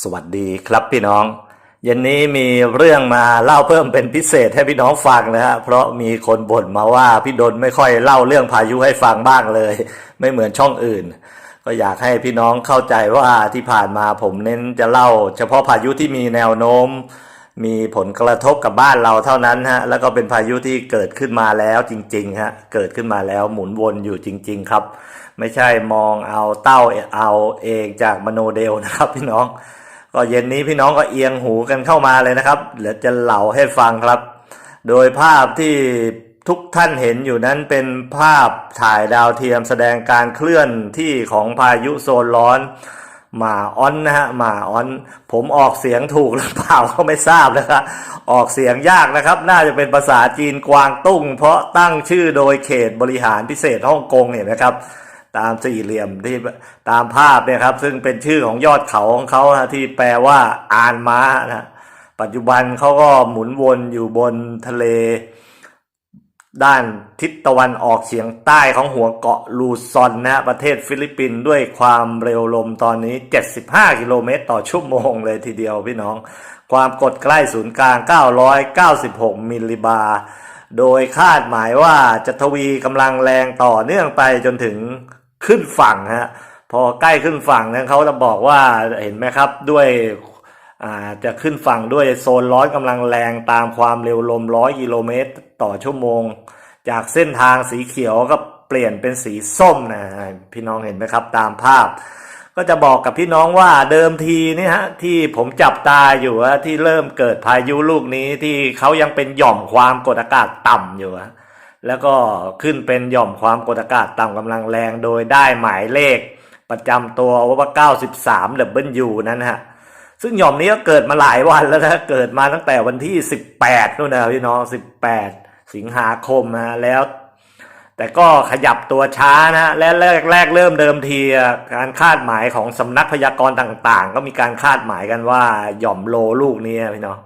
สวัสดีครับพี่น้อง เย็นนี้มีเรื่องมาเล่าเพิ่มเป็นพิเศษให้พี่น้องฟังนะฮะเพราะมีคนบ่นมาว่าพี่ดนไม่ค่อยเล่าเรื่องพายุให้ฟังบ้างเลย ไม่เหมือนช่องอื่น ก็อยากให้พี่น้องเข้าใจว่าที่ผ่านมาผมเน้นจะเล่า เฉพาะพายุที่มีแนวโน้ม มีผลกระทบกับบ้านเราเท่านั้นฮะแล้วก็เป็นพายุที่เกิดขึ้นมาแล้วจริงๆฮะเกิดขึ้นมาแล้วหมุนวนอยู่จริง ๆ ครับ ไม่ใช่มองเอาเต้าเอาเองจากมโนเดลนะครับ พี่น้อง ก็เย็นนี้พี่น้องก็เอียงหูกันเข้ามาเลยนะครับเดี๋ยวจะเล่าให้ฟังครับ โดยภาพที่ทุกท่านเห็นอยู่นั้นเป็นภาพถ่ายดาวเทียมแสดงการเคลื่อนที่ของพายุโซนร้อนหมาออนนะฮะหมาออน ผมออกเสียงถูกหรือเปล่าก็ไม่ทราบนะครับออกเสียงยากนะครับ น่าจะเป็นภาษาจีนกวางตุ้ง เพราะตั้งชื่อโดยเขตบริหารพิเศษฮ่องกงเห็นไหมครับ ตามสี่เหลี่ยมที่ตามภาพเนี่ยครับ ซึ่งเป็นชื่อของยอดเขาของเขาฮะที่แปลว่าอานม้านะปัจจุบันเขาก็หมุนวนอยู่บนทะเล ด้านทิศตะวันออกเฉียงใต้ของหัวเกาะลูซอนนะฮะประเทศฟิลิปปินส์ด้วยความเร็วลมตอนนี้ 75 กิโลเมตรต่อชั่วโมงเลยทีเดียวพี่น้อง ความกดใกล้ศูนย์กลาง 996 มิลลิบาร์โดยคาดหมายว่าจะทวีกำลังแรงต่อเนื่องไปจนถึง ขึ้นฝั่งฮะพอใกล้ขึ้นฝั่งนั้นเขาจะบอกว่าเห็นไหมครับด้วยจะขึ้นฝั่งด้วยโซนร้อนกำลังแรงตามความเร็วลมร้อยกิโลเมตรต่อชั่วโมง จากเส้นทางสีเขียวก็เปลี่ยนเป็นสีส้มนะพี่น้องเห็นไหมครับตามภาพ ก็จะบอกกับพี่น้องว่าเดิมทีนี่ฮะที่ผมจับตาอยู่ว่าที่เริ่มเกิดพายุลูกนี้ที่เขายังเป็นหย่อมความกดอากาศต่ำอยู่อะ แล้วก็ขึ้นเป็นหย่อมความกดอากาศต่ำกำลังแรงโดยได้หมายเลขประจำตัวว่า93 W นั้นฮะซึ่งหย่อมนี้ก็เกิดมาหลายวันแล้วนะเกิดมาตั้งแต่วันที่ 18นู่นนะพี่น้อง 18 สิงหาคมนะแล้ว แต่ก็ขยับตัวช้านะและแรกแรกเริ่มเดิมทีการคาดหมายของสำนักพยากรณ์ต่างๆ ก็มีการคาดหมายกันว่าหย่อมโลลูกนี้พี่น้อง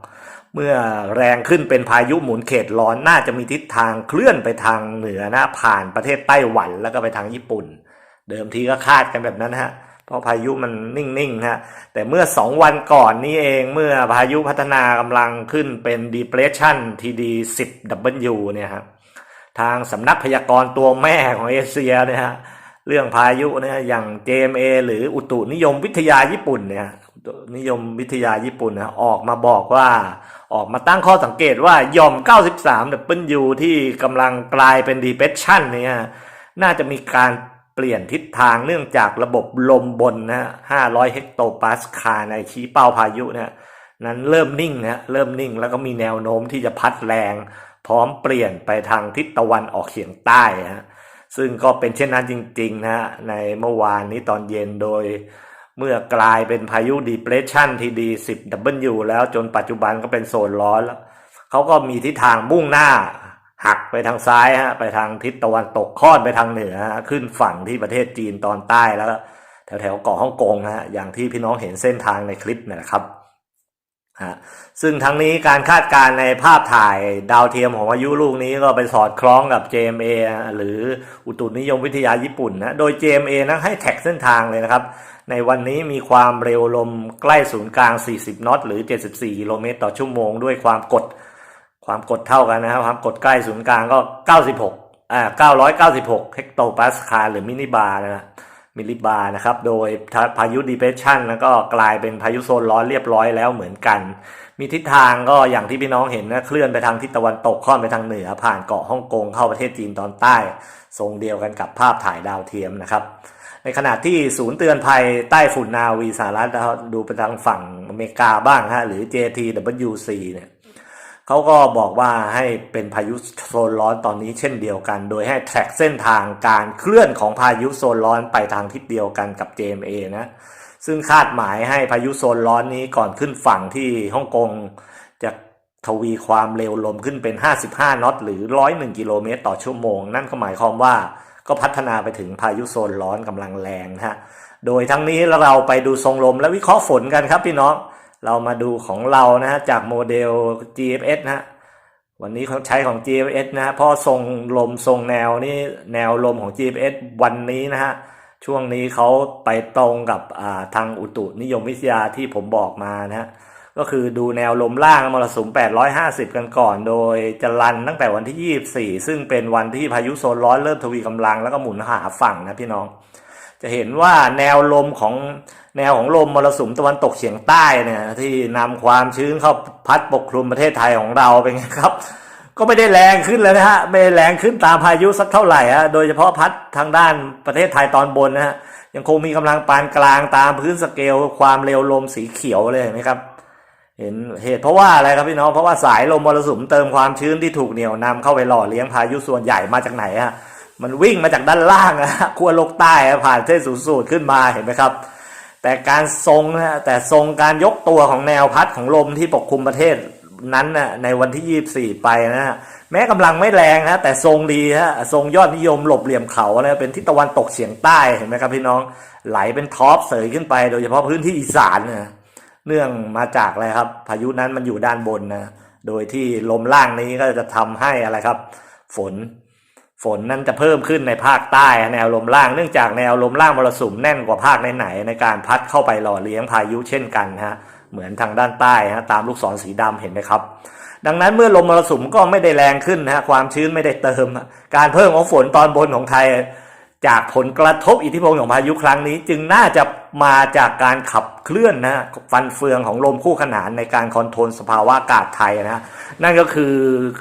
เมื่อแรงขึ้นเป็นพายุหมุนเขตร้อนน่าจะมีทิศทางเคลื่อนไปทางเหนือนะผ่านประเทศไต้หวันแล้วก็ไปทางญี่ปุ่น เดิมทีก็คาดกันแบบนั้นฮะเพราะพายุมันนิ่งๆฮะแต่เมื่อสองวันก่อนนี้เองเมื่อพายุพัฒนากำลังขึ้นเป็น depression TD 10 W เนี่ยครับทางสำนักพยากรณ์ตัวแม่ของเอเชียเนี่ยฮะเรื่องพายุเนี่ยอย่าง JMA หรืออุตุนิยมวิทยาญี่ปุ่นเนี่ย นิยมวิทยาญี่ปุ่นนะออกมาบอกว่าออกมาตั้งข้อสังเกตว่าหย่อม 93 W ที่กำลังกลายเป็น depression เนี่ยน่าจะมีการเปลี่ยนทิศทางเนื่องจากระบบลมบนนะฮะ500 เฮกโตปาสคาลในชี้เป้าพายุเนี่ยนั้นเริ่มนิ่งนะเริ่มนิ่งแล้วก็มีแนวโน้มที่จะพัดแรง พร้อมเปลี่ยนไปทางทิศตะวันออกเฉียงใต้ฮะซึ่งก็เป็นเช่นนั้นจริงๆนะฮะในเมื่อวานนี้ตอนเย็นโดย เมื่อกลายเป็นพายุดีเพรสชันทีดี10 W แล้วจนปัจจุบันก็เป็นโซนร้อนแล้วเขาก็มีทิศทางมุ่งหน้า หักไปทางซ้ายฮะไปทางทิศตะวันตกค่อนไปทางเหนือฮะขึ้นฝั่งที่ประเทศจีนตอนใต้แล้ว แถวแถวๆเกาะฮ่องกงฮะอย่างที่พี่น้องเห็นเส้นทางในคลิปนี่นะครับ ฮะซึ่งทั้งนี้การคาดการณ์ในภาพถ่ายดาวเทียมของพายุลูกนี้ก็ไปสอดคล้องกับ JMA หรืออุตุนิยมวิทยาญี่ปุ่นนะ โดย JMA นะให้แท็กเส้นทางเลยนะครับ ในวันนี้มีความเร็วลมใกล้ศูนย์กลาง 40 นอต หรือ 74 กิโลเมตรต่อชั่วโมง ด้วยความกด ความกดเท่ากันนะครับ ความกดใกล้ศูนย์กลางก็ 96อ่า996 เฮกโตปาสคาลหรือมินิบาร์นะครับ มิลลิบาร์นะครับ โดยพายุดีเพรสชันแล้วก็กลายเป็นพายุโซนร้อนเรียบร้อยแล้วเหมือนกัน มีทิศทางก็อย่างที่พี่น้องเห็นนะเคลื่อนไปทางทิศตะวันตกค่อนไปทางเหนือ ผ่านเกาะฮ่องกงเข้าประเทศจีนตอนใต้ ทรงเดียวกันกับภาพถ่ายดาวเทียมนะครับ ในขณะที่ศูนย์เตือนภัยใต้ฝุ่นนาวีสหรัฐดูไปทางฝั่งอเมริกาบ้างฮะหรือ JTWC เนี่ย เขาก็บอกว่าให้เป็นพายุโซนร้อนตอนนี้เช่นเดียวกัน โดยให้แทร็กเส้นทางการเคลื่อนของพายุโซนร้อนไปทางทิศเดียวกันกับ JMA นะ ซึ่งคาดหมายให้พายุโซนร้อนนี้ก่อนขึ้นฝั่งที่ฮ่องกงจะทวีความเร็วลมขึ้นเป็น 55นอตหรือ 101 กิโลเมตรต่อชั่วโมง นั่นก็หมายความว่าก็พัฒนาไปถึงพายุโซนร้อนกำลังแรงนะฮะ โดยทั้งนี้เราไปดูทรงลมและวิเคราะห์ฝนกันครับพี่น้อง เรามาดูของเรานะฮะจากโมเดล GFS นะฮะวันนี้เขาใช้ของ GFS นะฮะพราะทรงลมทรงแนวนี่แนวลมของ GFS วันนี้นะฮะช่วงนี้เขาไปตรงกับาทางอุตุนิยมวิทยาที่ผมบอกมานะฮะก็คือดูแนวลมล่างมรสุม 850 กันก่อน โดยจะรันตั้งแต่วันที่ 24 ซึ่งเป็นวันที่พายุโซนร้อนเริ่มทวีกำลังแล้วก็หมุนหาฝั่งนะพี่น้อง จะเห็นว่าแนวลมของแนวของลมมรสุมตะวันตกเฉียงใต้เนี่ยที่นำความชื้นเข้าพัดปกคลุมประเทศไทยของเราเป็นไงครับ ก็ไม่ได้แรงขึ้นเลยนะฮะไม่ได้แรงขึ้นตามพายุสักเท่าไหร่ฮะโดยเฉพาะพัดทางด้านประเทศไทยตอนบนนะฮะยังคงมีกำลังปานกลางตามพื้นสเกลความเร็วลมสีเขียวเลยเห็นไหมครับ เห็นเหตุเพราะว่าอะไรครับพี่น้องเพราะว่าสายลมมรสุมเติมความชื้นที่ถูกเหนี่ยวนำเข้าไปหล่อเลี้ยงพายุส่วนใหญ่มาจากไหนฮะ มันวิ่งมาจากด้านล่างอะฮะขั้วโลกใต้ผ่านเส้นศูนย์สูตรขึ้นมาเห็นไหมครับ แต่การทรงนะฮะแต่ทรงการยกตัวของแนวพัดของลมที่ปกคลุมประเทศนั้นน่ะในวันที่ 24 ไปนะฮะแม้กำลังไม่แรงนะแต่ทรงดีฮะทรงยอดนิยมหลบเหลี่ยมเขานะเป็นทิศตะวันตกเฉียงใต้เห็นไหมครับพี่น้องไหลเป็นท็อปเสยขึ้นไปโดยเฉพาะพื้นที่อีสานนะเนื่องมาจากอะไรครับ พายุนั้นมันอยู่ด้านบนนะโดยที่ลมล่างนี้ก็จะทำให้อะไรครับ ฝน ฝนนั้นจะเพิ่มขึ้นในภาคใต้แนวลมล่างเนื่องจากแนวลมล่างมรสุมแน่นกว่าภาคไหนๆในการพัดเข้าไปหล่อเลี้ยงพายุเช่นกันฮะเหมือนทางด้านใต้ฮะตามลูกศรสีดำเห็นไหมครับ ดังนั้นเมื่อลมมรสุมก็ไม่ได้แรงขึ้นนะฮะความชื้นไม่ได้เติม การเพิ่มของฝนตอนบนของไทย จากผลกระทบอิทธิพลของพายุครั้งนี้ จึงน่าจะ มาจากการขับเคลื่อนนะฟันเฟืองของลมคู่ขนานในการคอนโทรลสภาวะอากาศไทยนะฮะนั่นก็คือ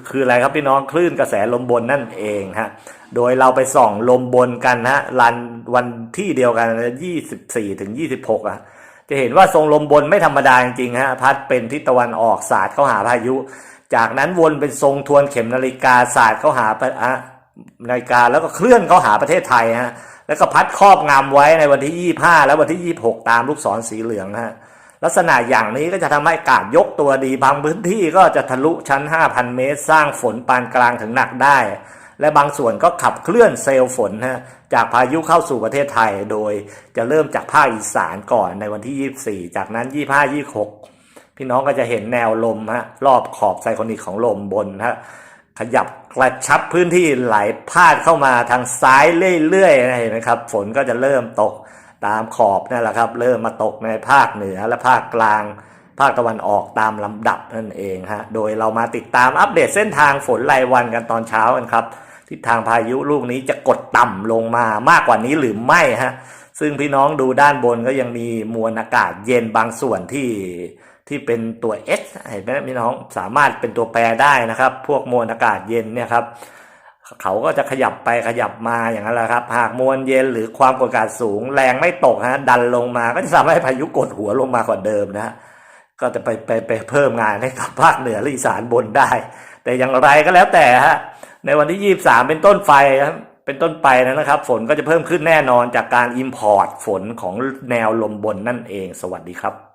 คืออะไรครับพี่น้องคลื่นกระแสลมบนนั่นเองฮะโดยเราไปส่องลมบนกันนะฮะรันวันที่เดียวกัน24ถึง26อะจะเห็นว่าทรงลมบนไม่ธรรมดาจริงๆฮะพัดเป็นทิศตะวันออกศาสตร์เข้าหาพายุ จากนั้นวนเป็นทรงทวนเข็มนาฬิกาศาสตร์เข้าหานาฬิกาแล้วก็เคลื่อนเข้าหาประเทศไทยฮะ แล้วก็พัดครอบงำไว้ในวันที่ 25 และวันที่ 26 ตามลูกศรสีเหลืองฮะลักษณะอย่างนี้ก็จะทำให้อากาศยกตัวดีบางพื้นที่ก็จะทะลุชั้น 5,000 เมตร สร้างฝนปานกลางถึงหนักได้ และบางส่วนก็ขับเคลื่อนเซลล์ฝนฮะจากพายุเข้าสู่ประเทศไทย โดยจะเริ่มจากภาคอีสานก่อนในวันที่ 24 จากนั้น 25 26 พี่น้องก็จะเห็นแนวลมฮะรอบขอบไซโคนิกของลมบนฮะ ขยับกระชับพื้นที่ไหลพาดเข้ามาทางซ้ายเรื่อยๆนะเห็นไหมครับ ฝนก็จะเริ่มตกตามขอบนั่นแหละครับ เริ่มมาตกในภาคเหนือและภาคกลาง ภาคตะวันออกตามลำดับนั่นเองฮะโดยเรามาติดตามอัปเดตเส้นทางฝนรายวันกันตอนเช้ากันครับทิศทางพายุลูกนี้จะกดต่ำลงมามากกว่านี้หรือไม่ฮะซึ่งพี่น้องดูด้านบนก็ยังมีมวลอากาศเย็นบางส่วนที่ ที่เป็นตัว H เห็นไหมพี่น้องสามารถเป็นตัวแปรได้นะครับ พวกมวลอากาศเย็นเนี่ยครับเขาก็จะขยับไปขยับมาอย่างนั้นแหละครับ หากมวลเย็นหรือความกดอากาศสูง แรงไม่ตกฮะดันลงมาก็จะทำให้พายุกดหัวลงมากว่าเดิมนะฮะก็จะไปไปไปเพิ่มงานให้กับภาคเหนือและอีสานบนได้ แต่อย่างไรก็แล้วแต่ฮะในวันที่ 23 เป็นต้นไฟเป็นต้นไปนะครับ ฝนก็จะเพิ่มขึ้นแน่นอนจากการอิมพอร์ตฝนของแนวลมบนนั่นเอง สวัสดีครับ